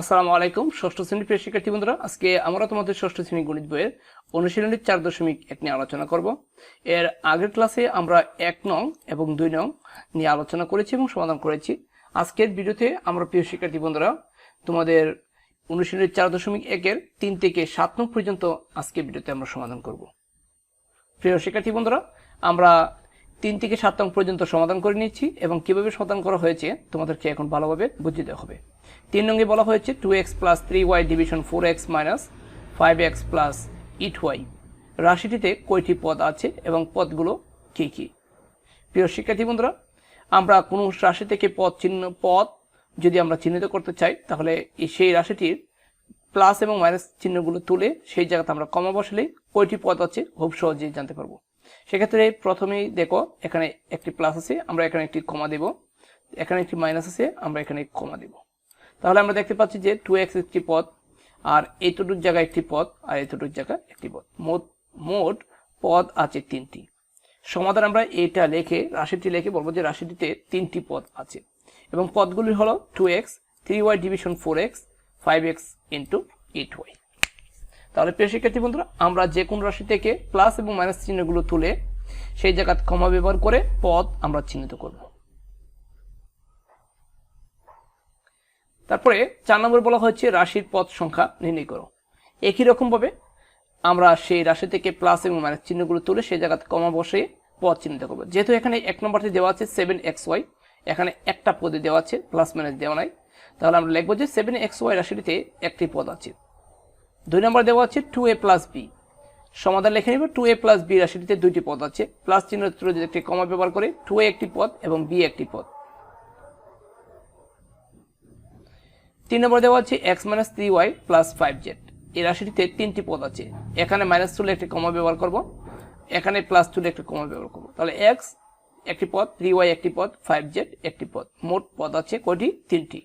আসসালামু আলাইকুম, ষষ্ঠ শ্রেণির প্রিয় শিক্ষার্থী বন্ধুরা, আজকে আমরা তোমাদের ষষ্ঠ শ্রেণি গণিত বইয়ের অনুশীলনের চার দশমিক এক নিয়ে আলোচনা করব। এর আগের ক্লাসে আমরা এক নং এবং দুই নং নিয়ে আলোচনা করেছি এবং সমাধান করেছি। আজকের ভিডিওতে আমরা প্রিয় শিক্ষার্থী বন্ধুরা, তোমাদের অনুশীলনের চার দশমিক একের তিন থেকে সাত নং পর্যন্ত আজকে ভিডিওতে আমরা সমাধান করব। প্রিয় শিক্ষার্থী বন্ধুরা, আমরা তিন থেকে সাত নং পর্যন্ত সমাধান করে নিচ্ছি এবং কীভাবে সমাধান করা হয়েছে তোমাদেরকে এখন ভালোভাবে বুঝিয়ে দেওয়া হবে। তিন নঙ্গে বলা হয়েছে two x plus three y division four x minus five x plus eight y রাশিটিতে কয়টি পদ আছে এবং পদগুলো কী কী? প্রিয় শিক্ষার্থী বন্ধুরা, আমরা কোনো রাশি থেকে পদ চিহ্ন, পদ যদি আমরা চিহ্নিত করতে চাই, তাহলে সেই রাশিটির প্লাস এবং মাইনাস চিহ্নগুলো তুলে সেই জায়গাতে আমরা কমা বসালে কয়টি পদ আছে, খুব সহজেই জানতে পারব। সেক্ষেত্রে প্রথমেই দেখো, এখানে একটি প্লাস আছে, আমরা এখানে একটি কমা দেব। এখানে একটি মাইনাস আছে, আমরা এখানে কমা দেব। তাহলে আমরা দেখতে পাচ্ছি যে টু এক্স একটি পথ আর এইটুকুর জায়গায় একটি পথ আর এইটুকুর জায়গায় একটি পথ মোট মোট পদ আছে তিনটি। সমাধান আমরা এটা লেখে, রাশিটি লেখে বলব যে রাশিটিতে তিনটি পদ আছে। এবং পদগুলি হলো two x three y division four x five x into eight y তাহলে প্রিয় শিক্ষার্থী বন্ধুরা, আমরা যে কোন রাশি থেকে প্লাস এবং মাইনাস চিহ্নগুলো তুলে সেই জায়গা ক্ষমা ব্যবহার করে পদ আমরা চিহ্নিত করব। তারপরে চার নম্বর বলা হচ্ছে রাশির পদ সংখ্যা নির্ণয় করো। একই রকমভাবে আমরা সেই রাশি থেকে প্লাস এবং মাইনাস চিহ্নগুলো তুলে সেই জায়গাতে কমা বসে পদ চিহ্নিত করব। যেহেতু এখানে এক নম্বরটি দেওয়া আছে সেভেন এক্স ওয়াই এখানে একটা পদে দেওয়া আছে প্লাস মাইনাস দেওয়া নাই। তাহলে আমরা লিখব যে সেভেন এক্স ওয়াই রাশিটিতে একটি পদ আছে। দুই নম্বর দেওয়া আছে টু এ প্লাস বি সমাধান লিখে নিব টু এ প্লাস বি রাশিটিতে দুইটি পদ আছে। প্লাস চিহ্ন একটি কমা ব্যবহার করে টু এ একটি পদ এবং বি একটি পদ। তিন নম্বর দেওয়া আছে x minus three y plus five z এই রাশিটিতে তিনটি পদ আছে। এখানে মাইনাস তুলে একটি কমা ব্যবহার করব। এখানে প্লাস তুলে একটি কমা ব্যবহার করব। তাহলে এক্স একটি পদ থ্রি ওয়াই একটি পদ ফাইভ জেড একটি পদ। মোট পদ আছে কটি তিনটি।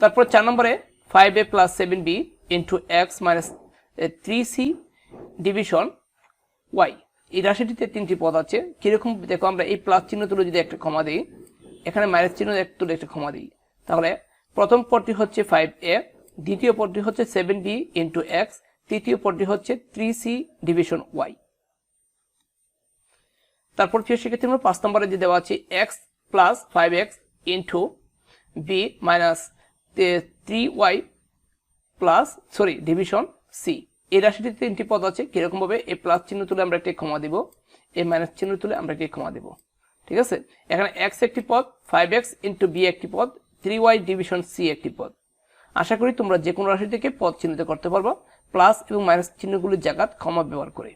তারপর চার নম্বরে five A plus seven B into x minus three C division y এই রাশিটিতে তিনটি পদ আছে। কীরকম? দেখো, আমরা এই প্লাস চিহ্ন তুলে যদি একটা ক্ষমা দিই, এখানে মাইনাস চিহ্ন তুলে একটা ক্ষমা দিই। তাহলে প্রথম পদটি হচ্ছে ফাইভ এ দ্বিতীয় পদটি হচ্ছে সেভেন বি ইন্টু এক্স তৃতীয় পদটি হচ্ছে থ্রি সি ডিভিশন ওয়াই তারপর প্রিয় শিক্ষার্থী আমরা পাঁচ নম্বরে যে দেওয়া আছে x plus five x into B minus three y plus sorry division C এই রাশিটিতে তিনটি পদ আছে, কীরকম ভাবে? এই প্লাস চিহ্ন তুলে আমরা একটি ক্ষমা দিব। এই মাইনাস চিহ্ন তুলে আমরা একটি ক্ষমা দিব। ঠিক আছে? এখানে এক্স একটি পদ ফাইভ এক্স ইন্টু বি একটি পদ থ্রি ওয়াই ডিভিশন সি একটি পদ। আশা করি তোমরা যে কোনো রাশি থেকে পদ চিহ্নিত করতে পারব প্লাস এবং মাইনাস চিহ্নগুলির জায়গাত ক্ষমা ব্যবহার করে।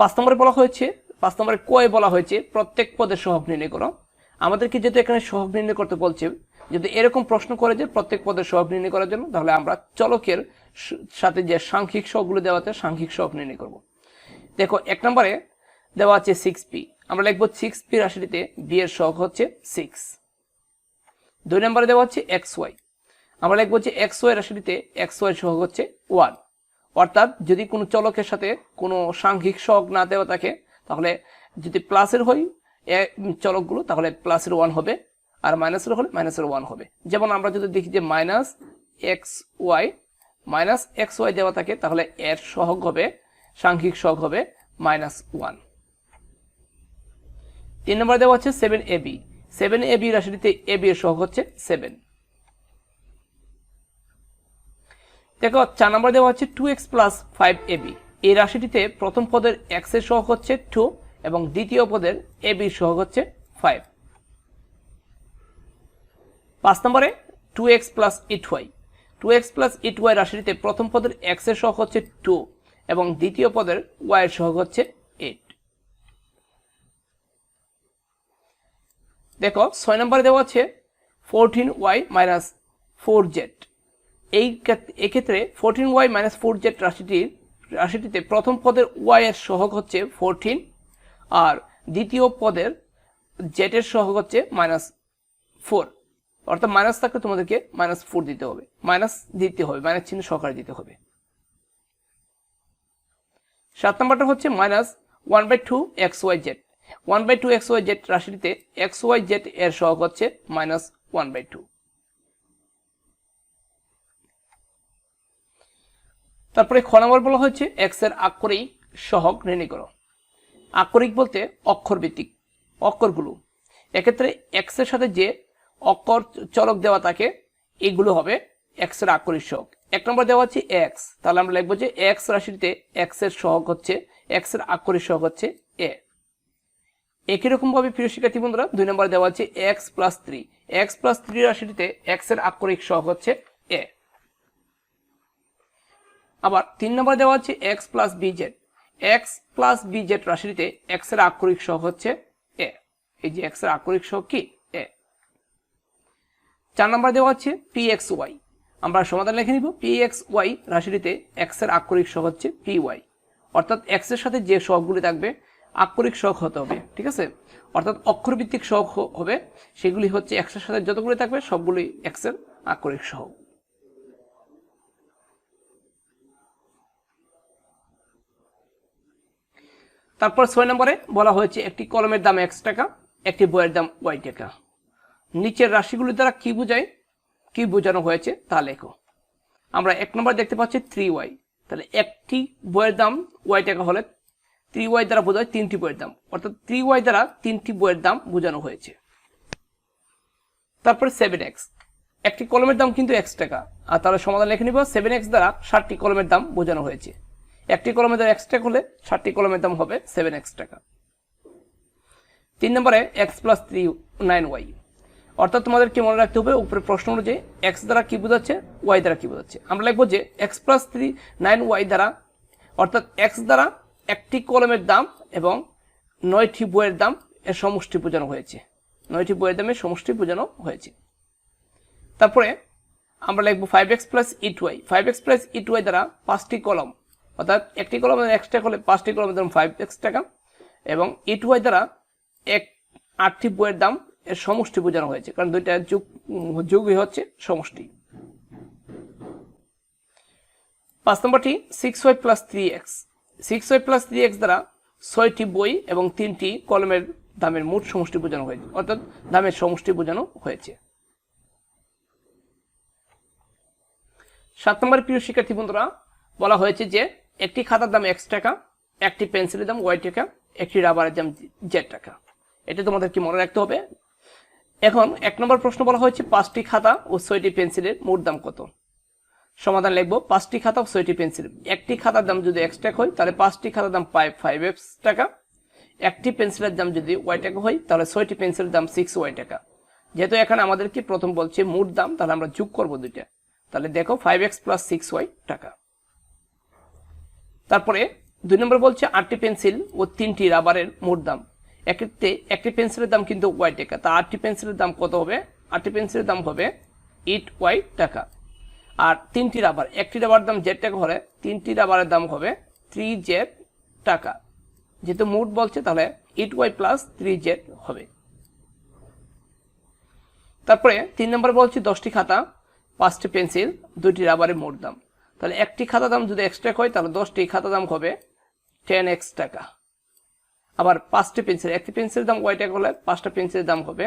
পাঁচ নম্বরে বলা হয়েছে, পাঁচ নম্বরে কয়ে বলা হয়েছে, প্রত্যেক পদের সহগ নির্ণয় করো। আমাদেরকে যেহেতু এখানে সহগ নির্ণয় করতে বলছে, যদি এরকম প্রশ্ন করে যে প্রত্যেক পদের সহগ নির্ণয় করার জন্য, তাহলে আমরা চলকের সাথে যে সাংখ্যিক সহগগুলো দেওয়া আছে, সাংখ্যিক সহগ নির্ণয় করব। দেখো, এক নম্বরে দেওয়া আছে সিক্স পি আমরা লিখব সিক্স পি রাশিটিতে বি এর সহগ হচ্ছে সিক্স দুই নম্বরে দেওয়া হচ্ছে এক্স ওয়াই আমরা লিখব যে এক্স ওয়াই রাশিটিতে এক্স ওয়াই সহগ হচ্ছে ওয়ান অর্থাৎ যদি কোনো চলকের সাথে কোনো সাংখ্যিক সহগ না দেওয়া থাকে, তাহলে যদি প্লাসের হয় চলকগুলো, তাহলে প্লাসের ওয়ান হবে, আর মাইনাসের হলে মাইনাসের ওয়ান হবে। যেমন আমরা যদি দেখি যে minus x y minus x y দেওয়া থাকে, তাহলে এর সহগ হবে, সাংখ্যিক সহগ হবে মাইনাস ওয়ান তিন নম্বর দেওয়া হচ্ছে seven A B seven A B রাশিটিতে A B এর সহগ হচ্ছে সেভেন দেখো, চার নম্বর দেওয়া হচ্ছে two x plus five A B এই রাশিটিতে প্রথম পদের এক্সের সহগ হচ্ছে টু এবং দ্বিতীয় পদের এ, বি সহগ হচ্ছে ফাইভ পাঁচ নম্বরে two x plus eight y two x plus eight y রাশিটিতে প্রথম পদের এক্সের সহগ হচ্ছে টু এবং দ্বিতীয় পদের ওয়াই এর সহগ হচ্ছে এইট দেখো, ছয় নম্বরে দেওয়া আছে fourteen y minus four z এই এক্ষেত্রে fourteen y minus four z রাশিটির, রাশিটিতে প্রথম পদের ওয়াই এর সহগ হচ্ছে ফোরটিন আর দ্বিতীয় পদের জেটের সহগ হচ্ছে মাইনাস ফোর অর্থাৎ মাইনাস থাকলে তোমাদেরকে মাইনাস ফোর দিতে হবে। মাইনাস দিতে হবে মাইনাস চিহ্ন সহকারে দিতে হবে। সাত নম্বরটা হচ্ছে minus one by two x y z one by two x y z রাশিটিতে x y z এর সহগ হচ্ছে মাইনাস ওয়ান বাই টু তারপরে খ নম্বর বলা হচ্ছে এক্সের আক্ষরিক সহগ নির্ণয় করো। আক্ষরিক বলতে অক্ষর ভিত্তিক, অক্ষরগুলো। এক্ষেত্রে এক্সের সাথে যে অক্ষর চলক দেওয়া থাকে, এগুলো হবে এক্সের আক্ষরিক সহগ। এক নম্বর দেওয়া হচ্ছে এক্স তাহলে আমরা লিখব যে এক্স রাশিটিতে এক্সের সহগ হচ্ছে এক্সের আক্ষরিক সহগ হচ্ছে এ একই রকম ভাবে প্রিয় শিক্ষার্থী বন্ধুরা, দুই নম্বর দেওয়া হচ্ছে x plus three x plus three রাশিটিতে এক্সের আক্ষরিক সহগ হচ্ছে এ আবার তিন নম্বর দেওয়া হচ্ছে x plus B z x plus B z রাশিটিতে এক্সের আক্ষরিক সহগ হচ্ছে এ এই যে এক্সের আক্ষরিক সহগ কি? এ চার নম্বর দেওয়া হচ্ছে পি এক্স ওয়াই আমরা সমাধান লিখে নিব। পি এক্স ওয়াই রাশিটিতে এক্সের আক্ষরিক সহগ হচ্ছে পি ওয়াই অর্থাৎ এক্সের সাথে যে সহগগুলি থাকবে আক্ষরিক সহগ হতে হবে, ঠিক আছে? অর্থাৎ অক্ষরভিত্তিক সহগ হ- হবে। সেগুলি হচ্ছে এক্সের সাথে যতগুলি থাকবে, সবগুলি এক্সের আক্ষরিক সহগ তারপর ছয় নম্বরে বলা হয়েছে, একটি কলমের দাম এক্স টাকা, একটি বইয়ের দাম ওয়াই টাকা। নিচের রাশিগুলি দ্বারা কি বোঝায়? কি বোঝানো হয়েছে তা লেখো। আমরা এক নম্বর দেখতে পাচ্ছি থ্রি ওয়াই তাহলে একটি বইয়ের দাম ওয়াই টাকা হলে থ্রি ওয়াই দ্বারা বোঝায় তিনটি বইয়ের দাম। অর্থাৎ থ্রি ওয়াই দ্বারা তিনটি বইয়ের দাম বোঝানো হয়েছে। তারপরে সেভেন এক্স একটি কলমের দাম কিন্তু এক্স টাকা। আর তাহলে সমাধান লিখে নিব সেভেন এক্স দ্বারা ষাটটি কলমের দাম বোঝানো হয়েছে। একটি কলমের দাম এক্স টাকা হলে ষাটটি কলমের দাম হবে সেভেন এক্স টাকা। তিন নম্বরে x plus three nine y অর্থাৎ তোমাদেরকে মনে রাখতে হবে? উপরে প্রশ্ন অনুযায়ী এক্স দ্বারা কী বোঝাচ্ছে? ওয়াই দ্বারা কী বোঝাচ্ছে? আমরা লিখব যে x plus three nine y দ্বারা, অর্থাৎ এক্স দ্বারা একটি কলমের দাম এবং নয়টি বইয়ের দাম এর সমষ্টি বোঝানো হয়েছে। নয়টি বইয়ের দামের সমষ্টি বোঝানো হয়েছে। তারপরে আমরা লিখব five x plus eight y five x plus eight y দ্বারা পাঁচটি কলম অর্থাৎ একটি কলমের এক্স টাকা হলে পাঁচটি কলমের দাম ফাইভ এক্স টাকা এবং ইট ওয়াই দ্বারা এক আটটি বইয়ের দাম এর সমষ্টি বোঝানো হয়েছে। কারণ দুইটা যুগ যুগই হচ্ছে সমষ্টি। পাঁচ নম্বরটি six y plus three x six y plus three x দ্বারা ছয়টি বই এবং তিনটি কলমের দামের মোট সমষ্টি বোঝানো হয়েছে। অর্থাৎ দামের সমষ্টি বোঝানো হয়েছে। সাত নম্বর প্রিয় শিক্ষার্থী বন্ধুরা, বলা হয়েছে যে একটি খাতার দাম এক্স টাকা, একটি পেন্সিলের দাম ওয়াই টাকা, একটি রাবারের দাম জেড টাকা। এটা তোমাদের কি মনে রাখতে হবে? এখন এক নম্বর প্রশ্ন বলা হয়েছে, পাঁচটি খাতা ও ছয়টি পেন্সিলের মোট দাম কত? সমাধান লিখব, পাঁচটি খাতা ও ছয়টি পেন্সিল। একটি খাতার দাম যদি এক্স টাকা হয়, তাহলে পাঁচটি খাতার দাম ফাইভ ফাইভ এক্স টাকা। একটি পেন্সিলের দাম যদি ওয়াই টাকা হয়, তাহলে ছয়টি পেন্সিলের দাম সিক্স ওয়াই টাকা। যেহেতু এখানে আমাদেরকে প্রথম বলছে মোট দাম, তাহলে আমরা যোগ করব দুইটা। তাহলে দেখো five x plus six y টাকা। তারপরে দুই নম্বর বলছে আটটি পেন্সিল ও তিনটি রাবারের মোট দাম। একটি একটি পেন্সিলের দাম কিন্তু ওয়াই টাকা। তা আটটি পেন্সিলের দাম কত হবে? আটটি পেন্সিলের দাম হবে এইট ওয়াই টাকা। আর তিনটি রাবার, একটি রাবার দাম জেড টাকা হলে তিনটি রাবারের দাম হবে থ্রি জেড টাকা। যেহেতু মোট বলছে, তাহলে eight y plus three z হবে। তারপরে তিন নম্বর বলছে দশটি খাতা, পাঁচটি পেন্সিল, দুইটি রাবারের মোট দাম। তাহলে একটি খাতা দাম যদি এক্সট্রা হয়, তাহলে দশটি খাতা দাম হবে টেন এক্স টাকা। আবার পাঁচটি পেন্সিল একটি পেন্সিলের দাম ওয়াই টাকা হলে পাঁচটা পেন্সিলের দাম হবে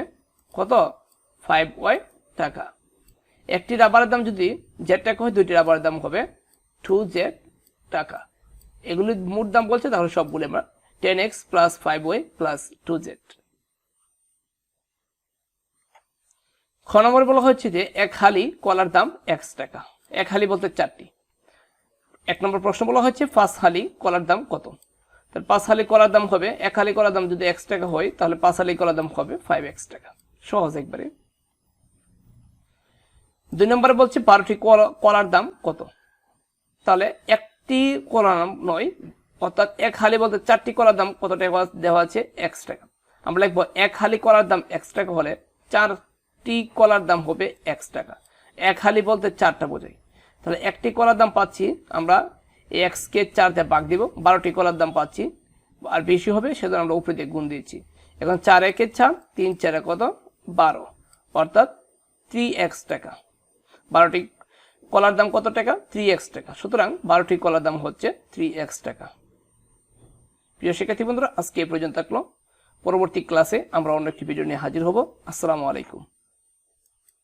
কত? ফাইভ ওয়াই টাকা। একটি রাবারের দাম যদি জেড টাকা হয়, দুইটি রাবারের দাম হবে টু জেড টাকা। এগুলি মোট দাম বলছে, তাহলে সবগুলি আমরা ten x plus five y plus two z খ নম্বরে বলা হচ্ছে যে, এক হালি কলার দাম এক্স টাকা। এক হালি বলতে চারটি। এক নম্বর প্রশ্ন বলা হচ্ছে পাঁচ হালি কলার দাম কত? তাহলে পাঁচ হালি কলার দাম হবে, এক হালি কলার দাম যদি এক্স টাকা হয়, তাহলে পাঁচ হালি কলার দাম হবে ফাইভ এক্স টাকা। সহজ একবারে। দুই নম্বরে বলছে, বারোটি কলা- কলার দাম কত? তাহলে একটি কলার দাম নয়, অর্থাৎ এক হালি বলতে চারটি কলার দাম কত টাকা দেওয়া আছে? এক্স টাকা। আমরা লিখব, এক হালি কলার দাম এক্স টাকা হলে চারটি কলার দাম হবে এক্স টাকা। এক হালি বলতে চারটা বোঝাই তাহলে একটি কলার দাম পাচ্ছি আমরা এক্স কে চার দিয়ে ভাগ দিব, বারোটি কলার দাম পাচ্ছি। আর বেশি হবে, সেজন্য আমরা উপরে দিয়ে গুণ দিয়েছি। এখন চার একে চার, তিন চারে কত? বারো। অর্থাৎ থ্রি এক্স টাকা। বারোটি কলার দাম কত টাকা? থ্রি এক্স টাকা। সুতরাং বারোটি কলার দাম হচ্ছে থ্রি এক্স টাকা। প্রিয় শিক্ষার্থী বন্ধুরা, আজকে এ পর্যন্ত থাকল। পরবর্তী ক্লাসে আমরা অন্য একটি ভিডিও নিয়ে হাজির হব। আসসালামু আলাইকুম।